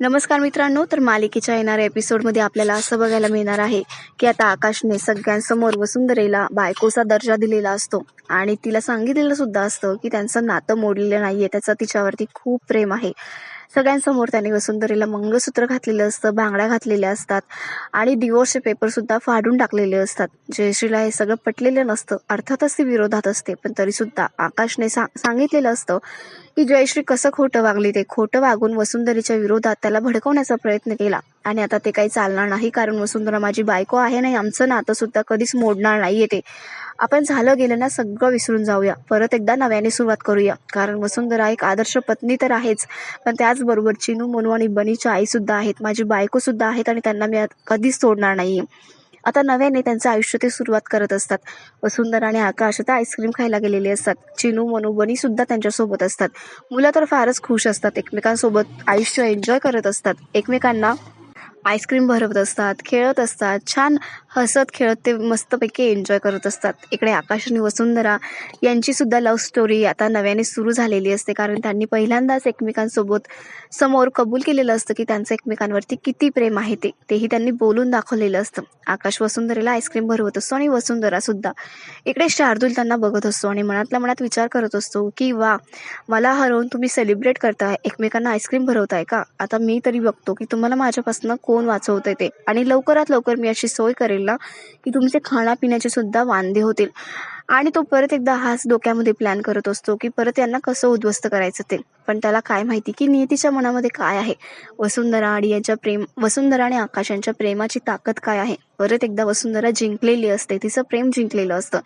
नमस्कार मित्रांनो तर मालिकेच्या येणाऱ्या एपिसोडमध्ये आपल्याला असं बघायला मिळणार आहे की आता आकाशने सगळ्यांसमोर वसुंधरेला बायकोचा दर्जा दिलेला असतो. आणि तिला सांगितलेलं सुद्धा असतं की त्यांचं नातं मोडलेलं नाहीये त्याचं तिच्यावरती खूप प्रेम आहे. सगळ्यांसमोर त्याने वसुंधरीला मंगळसूत्र घातलेलं असतं बांगड्या घातलेल्या असतात आणि डिवोर्सचे पेपर सुद्धा फाडून टाकलेले असतात. जयश्रीला हे सगळं पटलेलं नसतं. अर्थातच ती विरोधात असते पण तरी सुद्धा आकाशने सा सांगितलेलं असतं की जयश्री कसं खोटं वागली ते. खोटं वागून वसुंधरीच्या विरोधात त्याला भडकवण्याचा प्रयत्न केला. आणि आता ते काही चालणार नाही कारण वसुंधरा माझी बायको आहे नाही आमचं नातं सुद्धा कधीच मोडणार नाहीये ते. आपण झालं गेलं ना सगळं विसरून जाऊया. परत एकदा नव्याने सुरुवात करूया. कारण वसुंधरा एक आदर्श पत्नी तर आहेच. पण त्याचबरोबर चिनू मनू आणि बनीची आईसुद्धा आहेत. माझी बायको सुद्धा आहेत आणि त्यांना मी कधीच सोडणार नाही आता नव्याने त्यांचं आयुष्य ते सुरुवात करत असतात. वसुंधरा आणि आकाश आता आईस्क्रीम खायला गेलेले असतात. चिनू मनू बनी सुद्धा त्यांच्यासोबत असतात. मुलं तर फारच खुश असतात. एकमेकांसोबत आयुष्य एन्जॉय करत असतात. एकमेकांना आईस्क्रीम भरवत असतात खेळत असतात. छान हसत खेळत ते मस्तपैकी एन्जॉय करत असतात. इकडे आकाश आणि वसुंधरा यांचीसुद्धा लव्ह स्टोरी आता नव्याने सुरू झालेली असते. कारण त्यांनी पहिल्यांदाच एकमेकांसोबत समोर कबूल केलेलं असतं की त्यांचं एकमेकांवरती किती प्रेम आहे ते. तेही त्यांनी बोलून दाखवलेलं असतं. आकाश वसुंधरेला आईस्क्रीम भरवत असतो आणि वसुंधरासुद्धा इकडे शार्दूल त्यांना बघत असतो आणि मनातल्या मनात विचार करत असतो की वा मला हरवून तुम्ही सेलिब्रेट करताय एकमेकांना आईस्क्रीम भरवताय का? आता मी तरी बघतो की तुम्हाला माझ्यापासून कोण वाचवतंय ते. आणि लवकरात लवकर मी अशी सोय करेल ना की तुमचे खाण्यापिण्याचे सुद्धा वांदे होतील. आणि तो परत एकदा हाच डोक्यामध्ये प्लॅन करत असतो की परत यांना कसं उद्ध्वस्त करायचं ते. पण त्याला काय माहिती की नियतीच्या मनामध्ये काय आहे? वसुंधरा आणि यांच्या प्रेम वसुंधरा आणि आकाश यांच्या प्रेमाची ताकद काय आहे? परत एकदा वसुंधरा जिंकलेली असते तिचं प्रेम जिंकलेलं असतं.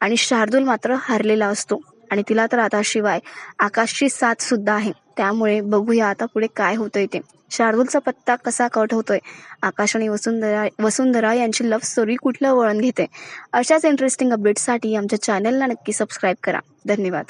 आणि शार्दूल मात्र हारलेला असतो. आणि तिला तर आता शिवाय आकाशची साथ सुद्धा आहे. त्यामुळे बघूया आता पुढे काय होतंय ते. शार्दूलचा पत्ता कसा कट होतोय? आकाश आणि वसुंधरा वसुंधरा यांची लव्ह स्टोरी कुठलं वळण घेते? अशाच इंटरेस्टिंग अपडेट्ससाठी आमच्या चॅनलला नक्की सबस्क्राईब करा. धन्यवाद.